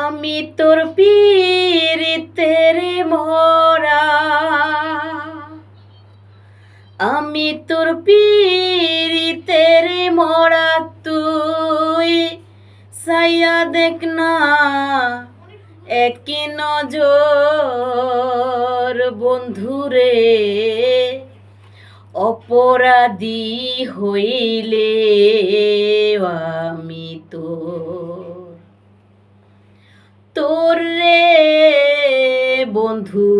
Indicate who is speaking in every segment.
Speaker 1: আমি তোর পীড়িতের মরা। আমি তোর পীড়িতের মরা, তুই সাইয়া দেখ না। একই নজর বন্ধুরে অপরাধী হইলে আমি তোর রে বন্ধু,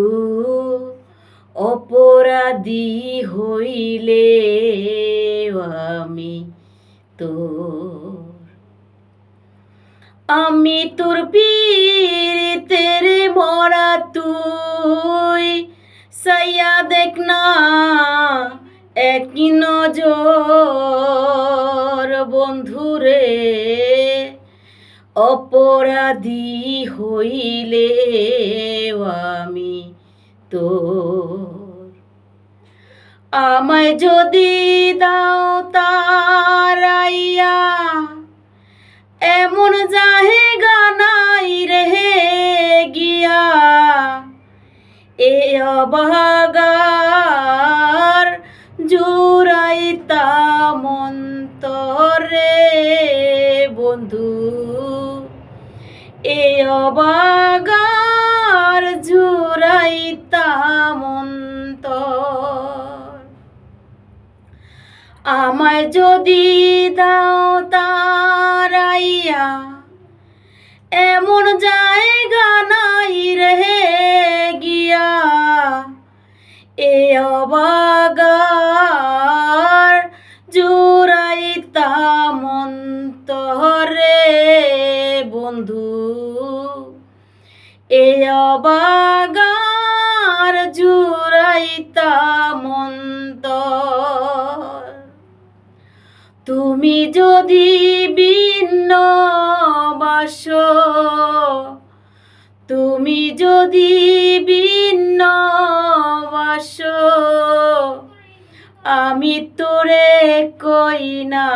Speaker 1: অপরাধী হইলে আমি তো আমি তোর পীড়িতের মরা তুই। সাইয়া দেখ না, একই নজর অপরাধী হইলে আমি তো আমায় যদি দাও তারাইয়া, এমন জাহেগা নাই রেহে গিয়া। এ অবাগার জুড়াইতা মন্তরে বন্ধু। এ অবাগার জুড়াইতা মন্তর আমায় যদি দাও তারাইয়া, এমন জায়গা নাই রে গিয়া। এ অবাগার অবাগার জুড়াইতা মন্ত তুমি যদি ভিন্ন বাস, তুমি যদি ভিন্ন বাস, আমি তোরে কই না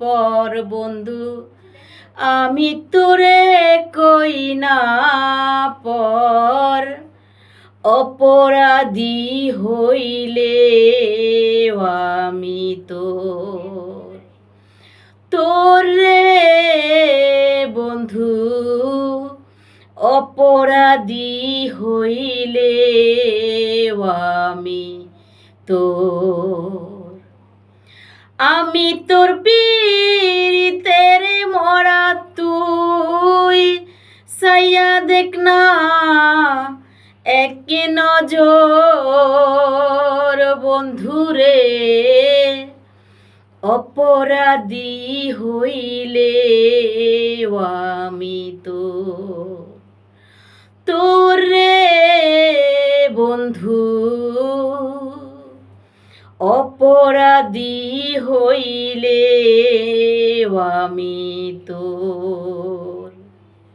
Speaker 1: পর বন্ধু, আমি তোরে কই না অপরাধী হইলে আমি তো তোর রে বন্ধু, অপরাধী হইলে আমি তো আমি তোর পীড়িতের মরা তুই, সাইয়া দেখ না এক নজর বন্ধুরে অপরাধী হইলে আমি তো তোর বন্ধু। অপরাধী হইলে আমি তো